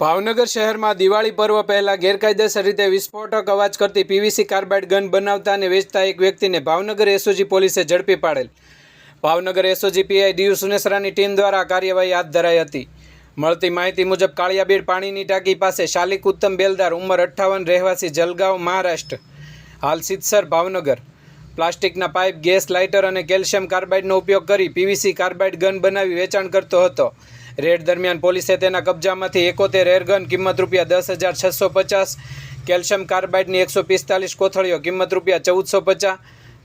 ભાવનગર શહેરમાં દિવાળી પર્વ પહેલા ગેરકાયદેસર રીતે વિસ્ફોટક અવાજ કરતી પીવીસી કાર્બાઇડ ગન બનાવતા અને વેચતા એક વ્યક્તિને ભાવનગર એસઓજી પોલીસે ઝડપી પાડેલ. Bhavnagar SOG PI D U સુનેસરાની team દ્વારા કાર્યવાહી હાથ ધરાઈ હતી. મળતી માહિતી મુજબ કાળિયાબીડ પાણીની ટાંકી પાસે શાલિક ઉત્તમ બેલદાર ઉંમર અઠ્ઠાવન, રહેવાસી જલગાંવ, મહારાષ્ટ્ર. હાલ સિત્સર, ભાવનગર. પ્લાસ્ટિકના પાઇપ, ગેસ, લાઇટર અને કેલ્શિયમ કાર્બાઇડનો ઉપયોગ કરી પીવીસી કાર્બાઇડ ગન બનાવી વેચાણ કરતો હતો. રેડ દરમિયાન પોલીસે તેના કબજામાંથી એકોતેર એરગન, કિંમત રૂપિયા દસ હજાર છસો પચાસ, કેલ્શિયમ કાર્બાઇડની એકસો પિસ્તાલીસ કોથળીઓ, કિંમત રૂપિયા ચૌદસો પચાસ,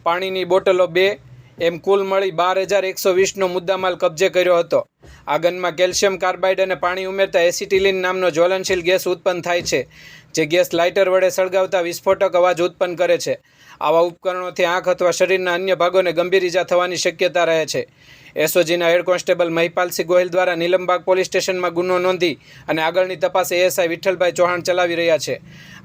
પાણીની બોટલો બે, એમ કુલ મળી બાર હજાર એકસો વીસનો મુદ્દામાલ કબજે કર્યો હતો. આ ગનમાં કેલ્શિયમ કાર્બાઇડ અને પાણી ઉમેરતા એસિટિલિન નામનો જ્વલનશીલ ગેસ ઉત્પન્ન થાય છે, જે ગેસ લાઇટર વડે સળગાવતા વિસ્ફોટક અવાજ ઉત્પન્ન કરે છે. આવા ઉપકરણોથી આંખ અથવા શરીરના અન્ય ભાગોને ગંભીર ઇજા થવાની શક્યતા રહે છે. એસઓજીના હેડ કોન્સ્ટેબલ મહિપાલસિંહ ગોહિલ દ્વારા નીલમબાગ પોલીસ સ્ટેશનમાં ગુનો નોંધી અને આગળની તપાસ એએસઆઈ વિઠ્ઠલભાઈ ચૌહાણ ચલાવી રહ્યા છે.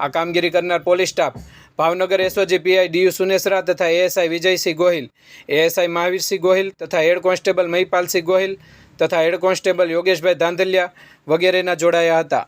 આ કામગીરી કરનાર police staff Bhavnagar SOG PI D U Sunesara તથા એએસઆઈ વિજયસિંહ ગોહિલ, એએસઆઈ મહાવીરસિંહ ગોહિલ તથા હેડ કોન્સ્ટેબલ મહિપાલસિંહ ગોહિલ તથા હેડ કોન્સ્ટેબલ યોગેશભાઈ ધાંધલિયા વગેરેના જોડાયા હતા.